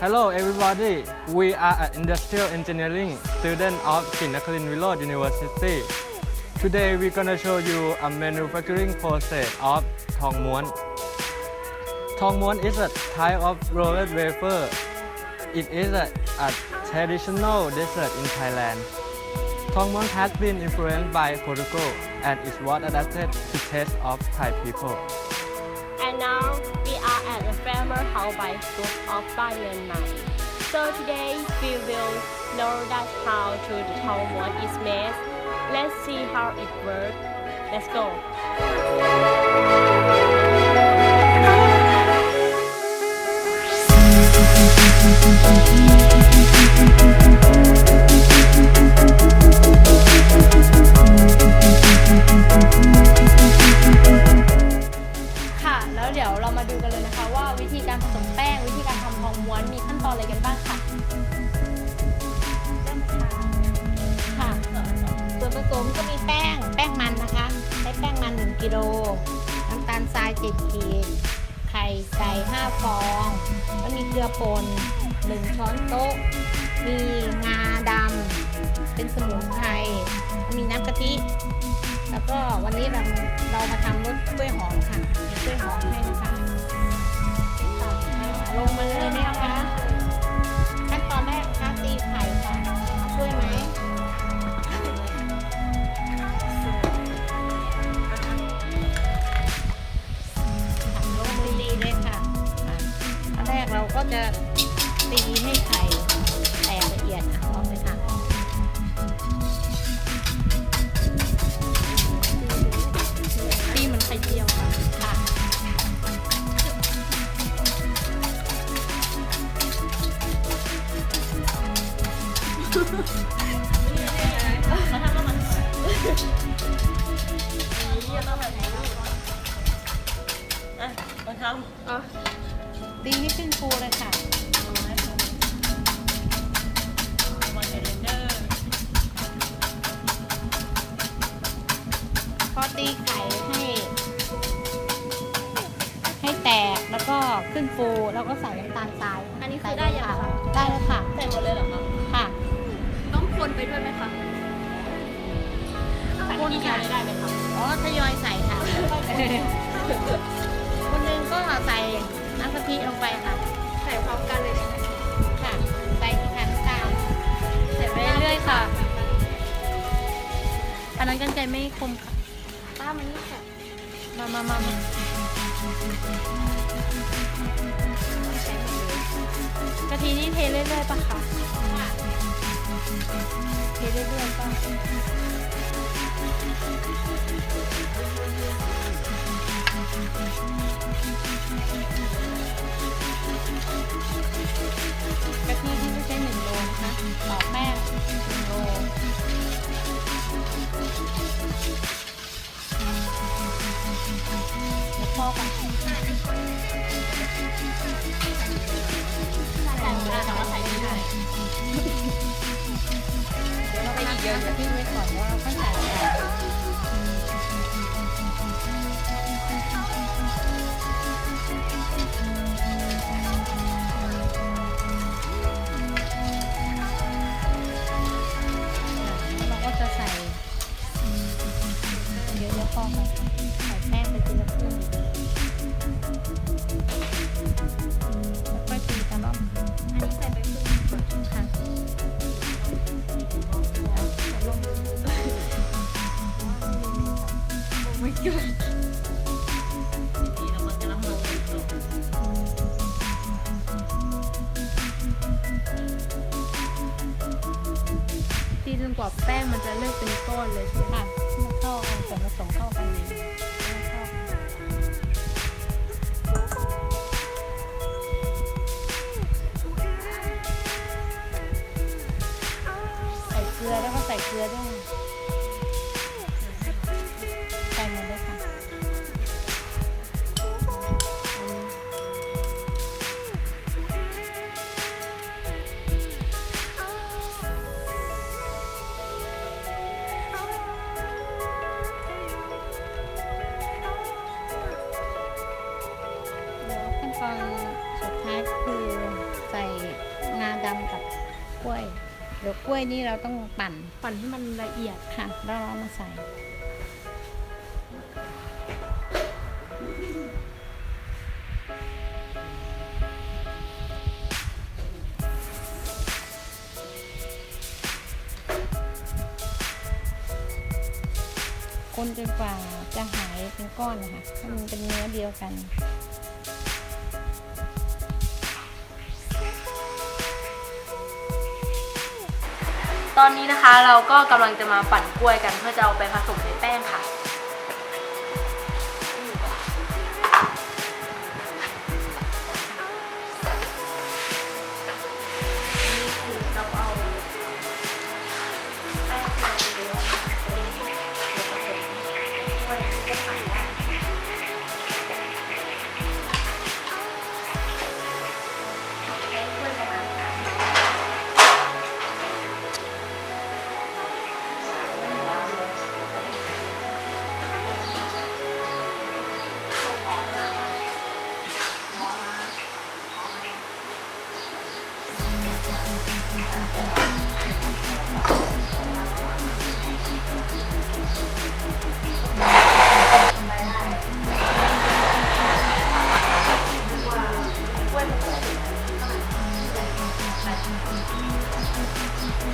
Hello everybody, we are an industrial engineering student of Chinnakalin Village University. Today we're gonna show you a manufacturing process of Thong Muan. Thong Muan is a type of rolled wafer. It is a, a traditional dessert in Thailand. Thong Muan has been influenced by Portugal and is was adapted to taste of Thai people. And now we are at the famous house by group of Bai Nguyen So today we will know that how to the Muan is made. Let's see how it works. Let's go. ค่ะ 5 ฟอง แล้วมีเกลือป่น1 ช้อนโต๊ะ มีงาดำเป็นสมุนไพร มีน้ำกะทิ แล้วก็วันนี้เราเรามาทำรสกล้วยหอมค่ะมีกล้วยหอมให้นะคะลงมาเลยนะคะ อะมาทตีให้ขึ้นฟูเลยค่ะำมันเป็นเดอร์พอตีไข่ให้ ให้แตกแล้วก็ขึ้นฟูแล้วก็ใส่น้ำตาลทรายอันนี้คือได้ยังคะคะได้แล้วค่ะ ใส่หมดเลยเหรอคะ ค่ะต้องคนไปด้วยไหมคะคนที่ได้ไหมคะอ๋อทยอยใส่ค่ะ คนหนึงก็ใส่น้ำกะทิลงไปค่ะ ใส่พร้อมกันเลยใช่ไหมค่ะ ใส่ที่ขันตามใส่ไปเรื่อยๆค่ะ อันนั้นกันไกรไม่คมค่ะ ป้ามันนี่ค่ะ มามามามาใช้หมดเลยกะทินี่เทเรื่อยๆปะคะ ค่ะเทเตีจนกว่าแป้งมันจะเลิกเป็นก้อนเลยใช่ไหมค่ะให้มันเข้ากันส่วนผสมเข้ากันดีให้มันเข้ากันใส่เกลือแล้วก็ใส่เกลือด้วย แล้วขั้นตอนสุดท้ายคือใส่ยวกล้วยนี่เราต้องปั่นปั่นให้มันละเอียดค่ะแล้วเรามาใส่ คนจนกว่าจะหายเป็นก้อนนะคะให้มันเป็นเนื้อเดียวกัน ตอนนี้นะคะเราก็กำลังจะมาปั่นกล้วยกันเพื่อจะเอาไปผสมในแป้งค่ะ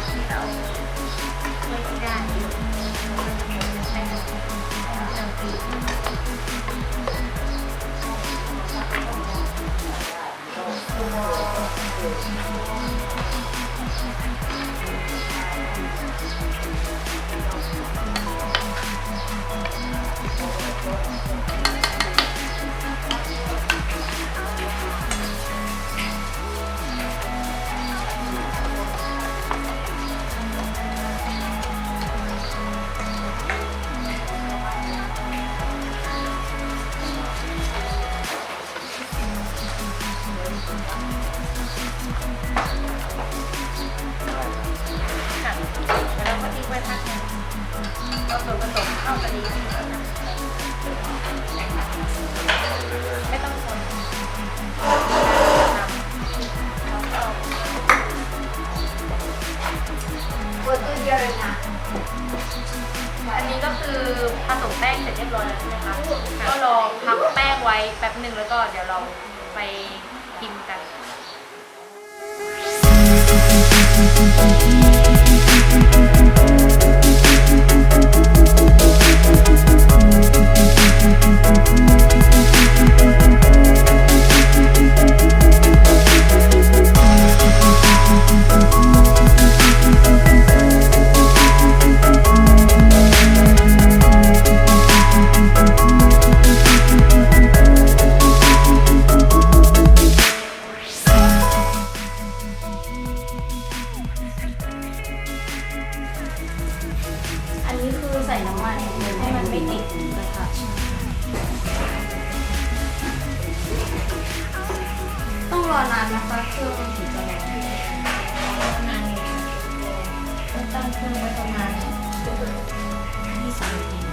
ค่ะ มเข้ากันดีไม่ต้องคนอันนี้ก็คือผสมแป้งเสร็จเรียบร้อยแล้วใช่ไหมคะ ก็รอพักแป้งไว้แป๊บหนึ่งแล้วก็เดี๋ยวเราไปพิมพ์กันอัน เครื่องไว้ประมาณ20นาที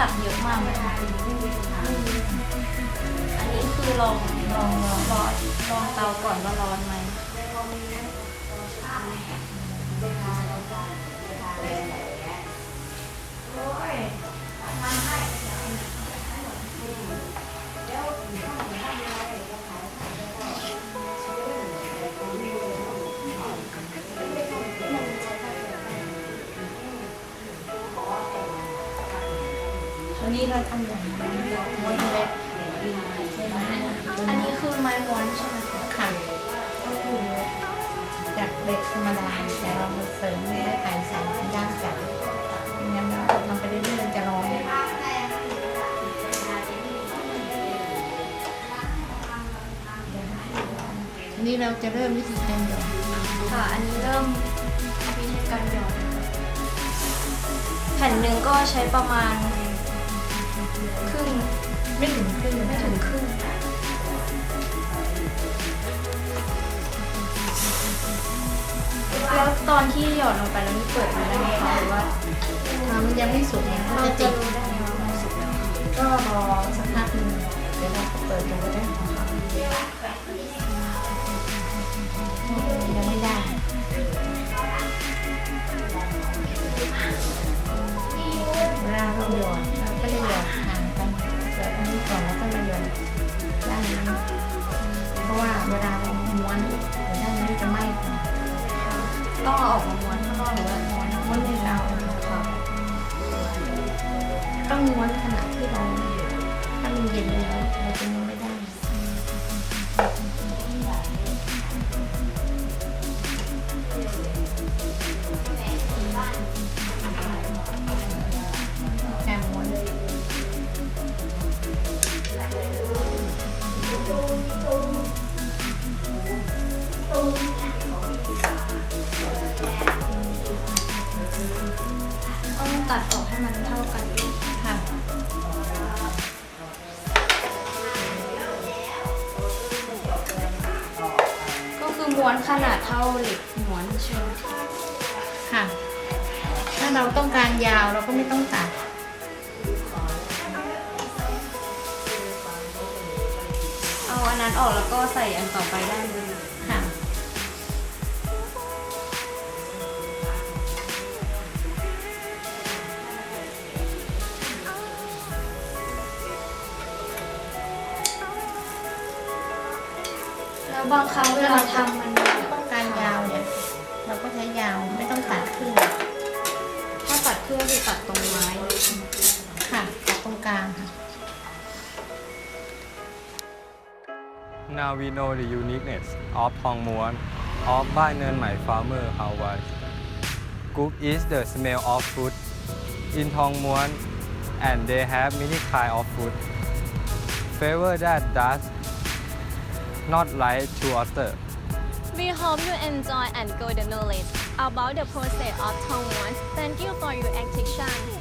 ตักเยอะมากเลยค่ะอันนี้คือลองลองลองลองเตาก่อนว่าร้อนไหม อันนี้เราทำอย่างนี้ม้วนเล็กใช่ไหมอันนี้คือไม้ม้วนใช่ไหมคะค่ะจากเด็กธรรมดาแต่เราเสริมเนื้อไก่ใส่เป็นย่างจัดไม่งั้นเราทำไปเรื่อยๆจะร้อนอันนี้เราจะเริ่มวิธีการหยอดค่ะ อันนี้เริ่มวิธีการหยอดผ่นหนึ่งก็ใช้ประมาณ ครึ่งไม่ถึงครึ่งไม่ถึงครึ่งแล้วตอนที่หยอดลงไปแล้วนี่เปิดดูได้ไหมคะหรือว่ามันยังไม่สุกเนี่ยมันเราจะจะติดรู้ได้ไงว่ามันสุกแล้วก็รอสักพักหนึ่งเดี๋ยวเราเปิดดูก็ได้ยังไม่ได้เวลาเราหยอดเราก็เลยหยอด ม้วนขนาดเท่าเหล็กม้วนใช่ไหมค่ะ ถ้าเราต้องการยาวเราก็ไม่ต้องตัด เอาอันนั้นออกแล้วก็ใส่อันต่อไปได้เลย แล้วบางครั้งเวลาทำมันต้องการยาวเนี่ย เราก็ใช้ยาวไม่ต้องตัดครึ่งถ้าตัดเครื่องคือตัดตรงไม้ค่ะตัดตรงกลางค่ะ Now we know the uniqueness of Thong Muan of Bai Nguyen Mai Farmer House. Cook is the smell of food in Thong Muan and they have many kind of food. Flavor that does not like. We hope you enjoy and go the knowledge about the process of Tongwon. Thank you for your attention.